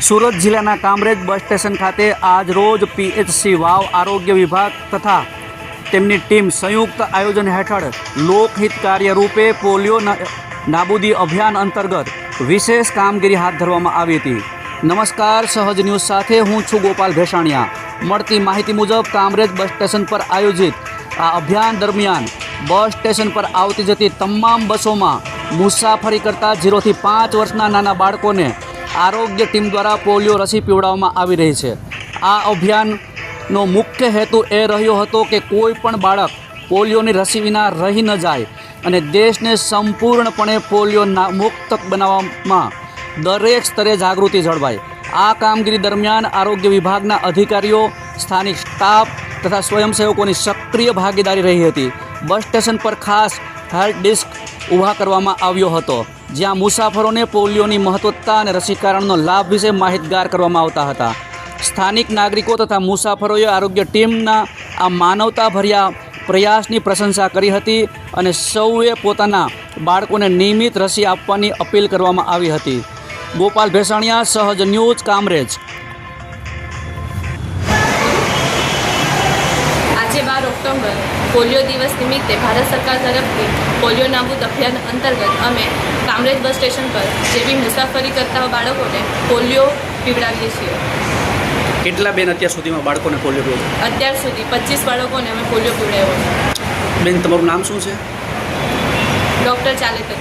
સુરત જિલ્લાના Kamrej bus station ખાતે આજ રોજ પીએચસી વાવ આરોગ્ય વિભાગ તથા તેમની ટીમ સંયુક્ત આયોજન હેઠળ લોકહિત કાર્ય રૂપે પોલિયો નાબૂદી અભિયાન અંતર્ગત વિશેષ કામગીરી હાથ ધરવામાં આવી હતી. નમસ્કાર, સહજ ન્યૂઝ સાથે હું છું ગોપાલ ભેસાણિયા. મળતી માહિતી મુજબ કામરેજ બસ સ્ટેશન પર આયોજિત આ અભિયાન દરમિયાન બસ સ્ટેશન પર આવતી જતી તમામ બસોમાં મુસાફરી કરતા ઝીરોથી પાંચ વર્ષના નાના બાળકોને આરોગ્ય ટીમ દ્વારા પોલિયો રસી પીવડાવવામાં આવી રહી છે. આ અભિયાનનો મુખ્ય હેતુ એ રહ્યો હતો કે કોઈ પણ બાળક પોલિયોની રસી વિના રહી ન જાય અને દેશને સંપૂર્ણપણે પોલિયો મુક્ત બનાવવામાં દરેક સ્તરે જાગૃતિ જળવાય. આ કામગીરી દરમિયાન આરોગ્ય વિભાગના અધિકારીઓ, સ્થાનિક સ્ટાફ તથા સ્વયંસેવકોની સક્રિય ભાગીદારી રહી હતી. બસ સ્ટેશન પર ખાસ હેલ્થ ડિસ્ક ઊભા કરવામાં આવ્યો હતો, જ્યાં મુસાફરોને પોલિયોની મહત્વતા અને રસીકરણનો લાભ વિશે માહિતગાર કરવામાં આવતા હતા. સ્થાનિક નાગરિકો તથા મુસાફરોએ આરોગ્ય ટીમના આ માનવતાભર્યા પ્રયાસની પ્રશંસા કરી હતી અને સૌએ પોતાના બાળકોને નિયમિત રસી આપવાની અપીલ કરવામાં આવી હતી. ગોપાલ ભેસાણિયા, સહજ ન્યૂઝ, કામરેજ. ઓક્ટોબર પોલિયો દિવસ નિમિત્તે ભારત સરકાર તરફથી પોલિયો નાબૂદ અભિયાન અંતર્ગત અમે કામરેજ બસ સ્ટેશન પર જેવી મુસાફરી કરતા બાળકોને પોલિયો પીવડાવીએ છીએ. કેટલા બેન અત્યાર સુધીમાં બાળકોને પોલિયો પીવો અત્યાર સુધી પચીસ બાળકોને અમે પોલિયો પીવડાવ્યો બેન તમારું નામ શું છે? ડૉક્ટર ચાલેકર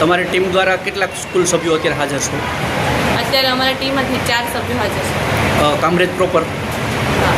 તમારી ટીમ દ્વારા કેટલાક સ્કૂલ સભ્યો અત્યારે હાજર છો? અત્યારે અમારા ટીમમાંથી ચાર સભ્યો હાજર છે. કામરેજ પ્રોપર હા.